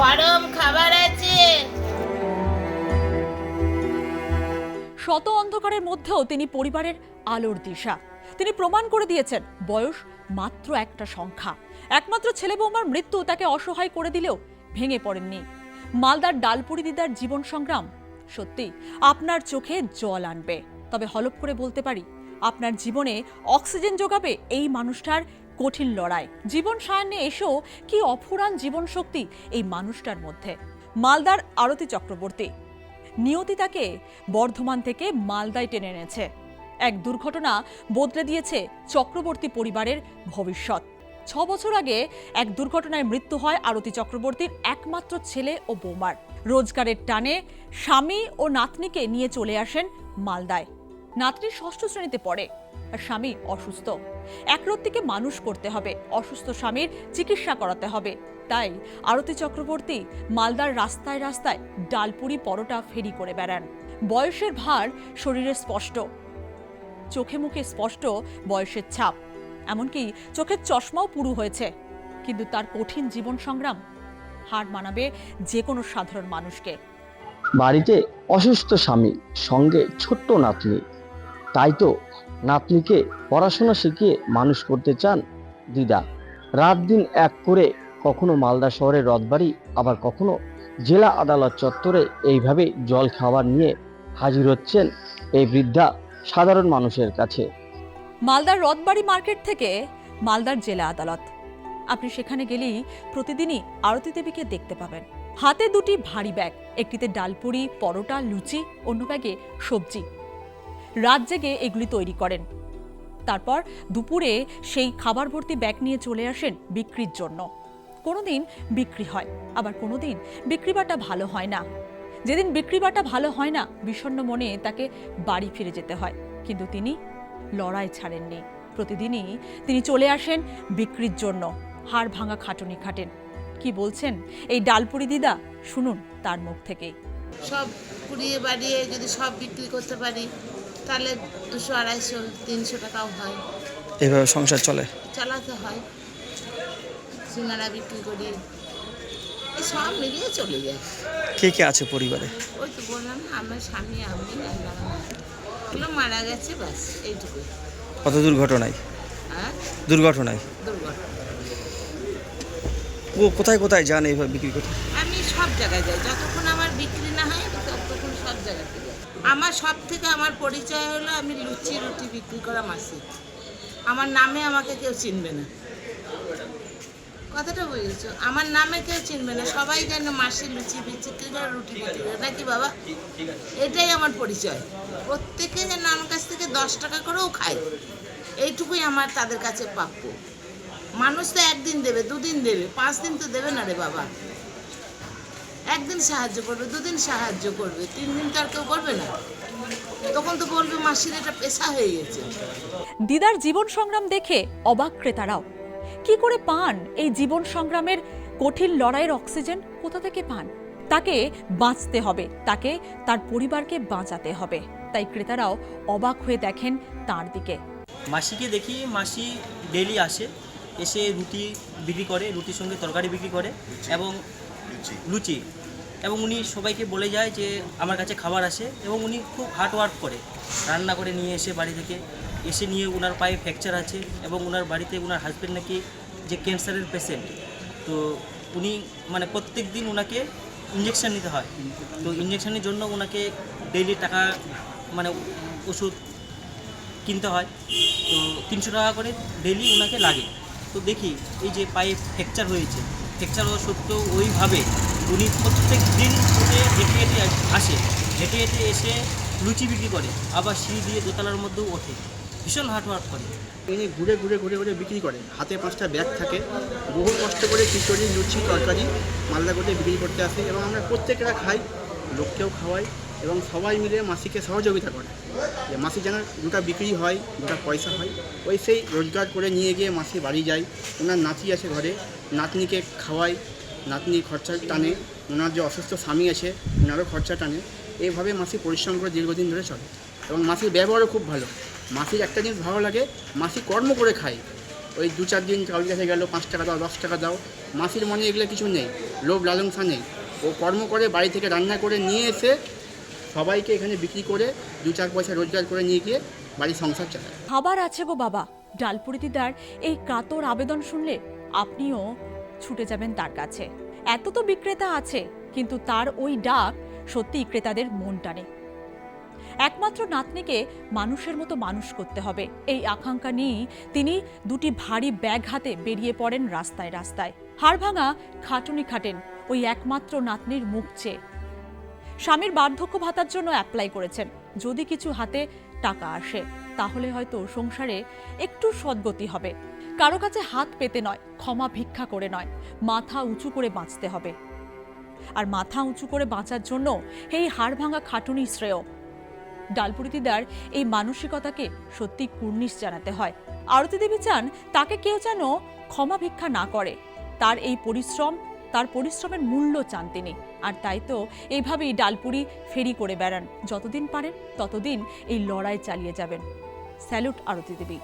গরম খাবার আছে। শত অন্ধকারের মধ্যেও তিনি পরিবারের আলোর দিশা। তিনি প্রমাণ করে দিয়েছেন, বয়স মাত্র একটা সংখ্যা। একমাত্র ছেলে বৌমার মৃত্যু তাকে অসহায় করে দিলেও ভেঙে পড়েননি। মালদার ডালপুরি দিদার জীবন সংগ্রাম, সত্যি, আপনার চোখে জল আনবে। তবে হলপ করে বলতে পারি, আপনার জীবনে অক্সিজেন যোগাবে এই মানুষটার কঠিন লড়াই। জীবন সায়ান্নে এসেও কি অফুরান জীবন শক্তি এই মানুষটার মধ্যে? মালদার আরতি চক্রবর্তী। নিয়তি তাকে বর্ধমান থেকে মালদায় টেনে এনেছে। এক দুর্ঘটনা বদলে দিয়েছে চক্রবর্তী পরিবারের ভবিষ্যৎ। ছ বছর আগে এক দুর্ঘটনায় মৃত্যু হয় আরতি চক্রবর্তীর একমাত্র ছেলে ও বৌমার। রোজগারের টানে স্বামী ও নাতনিকে নিয়ে চলে আসেন মালদায়। নাতনি ষষ্ঠ শ্রেণীতে পড়ে। আর স্বামী অসুস্থ। একরত্তিকে মানুষ করতে হবে, অসুস্থ স্বামীর চিকিৎসা করাতে হবে। তাই আরতি চক্রবর্তী মালদার রাস্তায় রাস্তায় ডালপুরি পরোটা ফেরি করে বেড়ান। বয়সের ভার শরীরে স্পষ্ট। চোখে মুখে স্পষ্ট বয়সের ছাপ। এমনকি চোখের চশমাও পুরু হয়েছে। কিন্তু তার কঠিন জীবন সংগ্রাম হার মানাবে যে কোনো সাধারণ মানুষকে। বাড়িতে অসুস্থ স্বামী সঙ্গে ছোট্ট নাতনি। তাই তো নাতনিকে পড়াশোনা শিখিয়ে মানুষ করতে চান দিদা। রাত দিন এক করে কখনো মালদা শহরের রথবাড়ি, আবার কখনো জেলা আদালত চত্বরে এইভাবে জল খাবার নিয়ে হাজির হচ্ছেন এই বৃদ্ধা সাধারণ মানুষের কাছে। মালদার রথবাড়ি মার্কেট থেকে মালদার জেলা আদালত। আপনি সেখানে গেলেই প্রতিদিনই আরতি দেবীকে দেখতে পাবেন। হাতে দুটি ভারী ব্যাগ, একটিতে ডালপুরি, পরোটা, লুচি, অন্য ব্যাগে সবজি। রাত জেগে এগুলি তৈরি করেন। তারপর দুপুরে সেই খাবার ভর্তি ব্যাগ নিয়ে চলে আসেন বিক্রির জন্য। কোনোদিন বিক্রি হয়, আবার কোনোদিন বিক্রি বাটা ভালো হয় না। যেদিন বিক্রি বাটা ভালো হয় না, বিষণ্ণ মনে তাকে বাড়ি ফিরে যেতে হয়। কিন্তু তিনি লড়াই ছাড়েননি। প্রতিদিনই তিনি চলে আসেন বিক্রির জন্য। হাড় ভাঙা খাটুনি খাটেন। কি বলছেন এই ডালপুরি দিদা? শুনুন তার মুখ থেকেই সব কুড়িয়ে বাড়িয়ে যদি সব বিক্রি করতে পারি তাহলে দুশো আড়াইশো তিনশো টাকাও হয়। এইভাবে সংসার চলে? চালাতে হয়। সিঙ্গারা বিক্রি করি। এই সব মিলিয়ে চলে যায়। কে কে আছে পরিবারে? ওই তো বললাম আমার স্বামী আমি। ওগুলো মারা গেছে ব্যাস এইটুকু কত দুর্ঘটনায়? হ্যাঁ? দুর্ঘটনায়? দুর্ঘটনা। ও কোথায় কোথায় যান এইভাবে বিক্রি করতে? আমি সব জায়গায় যাই। যতক্ষণ আমার বিক্রি না হয় ততক্ষণ সব জায়গাতে আমার সব থেকে আমার পরিচয় হলো আমি লুচি রুটি বিক্রি করা মাসি। আমার নামে আমাকে কেউ চিনবে না। কথাটা বুঝেছ? আমার নামে কেউ চিনবে না। সবাই যেন মাসি লুচি বিক্রি করে রুটি বিক্রি করে। নাকি বাবা? এটাই আমার পরিচয়। প্রত্যেকে যেন আমার কাছ থেকে দশ টাকা করেও খায়। এইটুকুই আমার তাদের কাছে প্রাপ্য। মানুষ তো একদিন দেবে, দুদিন দেবে, পাঁচ দিন তো দেবে না রে বাবা। একদিন সাহায্য করবে দুদিন সাহায্য করবে তিন দিন তো আর কেউ করবে না। তখন তো বলবে মাসির এটা পেশা হয়ে গেছে। দিদার জীবন সংগ্রাম দেখে অবাক ক্রেতারাও। কি করে পান এই জীবন সংগ্রামের কঠিন লড়াইয়ের অক্সিজেন? কোথা থেকে পান? তাকে বাঁচতে হবে তাকে তার পরিবারকে বাঁচাতে হবে। তাই ক্রেতারাও অবাক হয়ে দেখেন তার দিকে। মাসিকে দেখি মাসি ডেলি আসে এসে রুটি বিক্রি করে রুটির সঙ্গে তরকারি বিক্রি করে এবং লুচি। এবং উনি সবাইকে বলে যায় যে আমার কাছে খাবার আসে এবং উনি খুব হার্ড ওয়ার্ক করে। রান্না করে নিয়ে এসে বাড়ি থেকে। এসে নিয়ে ওনার পায়ে ফ্র্যাকচার আছে এবং ওনার বাড়িতে ওনার হাজব্যান্ড নাকি যে ক্যান্সারের পেশেন্ট তো উনি মানে প্রত্যেক দিন ওনাকে ইঞ্জেকশান নিতে হয়। তো ইঞ্জেকশানের জন্য ওনাকে ডেইলি টাকা মানে ওষুধ কিনতে হয়। তো তিনশো টাকা করে ডেলি ওনাকে লাগে। তো দেখি এই যে পায়ে ফ্র্যাকচার হয়েছে। ফ্র্যাকচার হওয়া সত্ত্বেও ওইভাবে উনি প্রত্যেক দিন উঠে হেঁটে হেঁটে আসে হেঁটে হেঁটে এসে লুচি বিক্রি করে, আবার সিঁড়ি দিয়ে দোতলার মধ্যেও ওঠে। ভীষণ হার্ড ওয়ার্ক করে। ইনি ঘুরে ঘুরে ঘুরে ঘুরে বিক্রি করেন হাতে পাঁচটা ব্যাগ থাকে। বহু কষ্ট করে খিচুড়ি, লুচি, তরকারি মালদা করে বিক্রি করতে আসে এবং আমরা প্রত্যেকটা খাই। লোককেও খাওয়াই এবং সবাই মিলে মাসিকে সহযোগিতা করে। যে মাসি যেন দুটা বিক্রি হয়, দুটা পয়সা হয়, ওই সেই রোজগার করে নিয়ে গিয়ে মাসি বাড়ি যায়। ওনার নাতি আছে ঘরে। নাতনিকে খাওয়াই। নাতনি খরচা টানে, ওনার যে অসুস্থ স্বামী আছে, ওনারও খরচা টানে। এইভাবে মাসি পরিশ্রম করে দীর্ঘদিন ধরে চলে। এবং মাসির ব্যবহারও খুব ভালো। মাসির একটা জিনিস ভালো লাগে, মাসি কর্ম করে খায়। ওই দু চার দিন কাউরি কাছে গেলো, পাঁচ টাকা দাও, দশ টাকা দাও, মাসির মনে এগুলো কিছু নেই, লোভ লালংসা নেই। ও কর্ম করে বাড়ি থেকে রান্না করে নিয়ে এসে সবাইকে এখানে বিক্রি করে দু চার পয়সা রোজগার করে নিয়ে গিয়ে বাড়ির সংসার চালায়। খাবার আছে গো বাবা। ডালপুরি দিদার এই কাতর আবেদন শুনলে আপনিও ছুটে যাবেন তার কাছে। এত তো বিক্রেতা আছে, কিন্তু তার ওই ডাক সত্যিই ক্রেতাদের মন টানে। একমাত্র নাতনিকে মানুষের মতো মানুষ করতে হবে। এই আকাঙ্ক্ষা নিয়েই তিনি দুটি ভারী ব্যাগ হাতে বেরিয়ে পড়েন রাস্তায় রাস্তায়। হাড়ভাঙা খাটুনি খাটেন ওই একমাত্র নাতনির মুখ চেয়ে। স্বামীর বার্ধক্য ভাতার জন্য অ্যাপ্লাই করেছেন। যদি কিছু হাতে টাকা আসে। তাহলে হয়তো সংসারে একটু সদ্গতি হবে। কারও কাছে হাত পেতে নয়, ক্ষমা ভিক্ষা করে নয়, মাথা উঁচু করে বাঁচতে হবে। আর মাথা উঁচু করে বাঁচার জন্য এই হাড় ভাঙা খাটুনি শ্রেয়। ডালপুরি দিদার এই মানসিকতাকে সত্যি কুর্নিশ জানাতে হয়। আরতি দেবী চান তাকে কেউ যেন ক্ষমা ভিক্ষা না করে। তার এই পরিশ্রম তার পরিশ্রমের মূল্য চান তিনি। আর তাই তো এইভাবেই ডালপুরি ফেরি করে বেড়ান। যতদিন পারেন, ততদিন এই লড়াই চালিয়ে যাবেন। স্যালুট আরতি দেবী।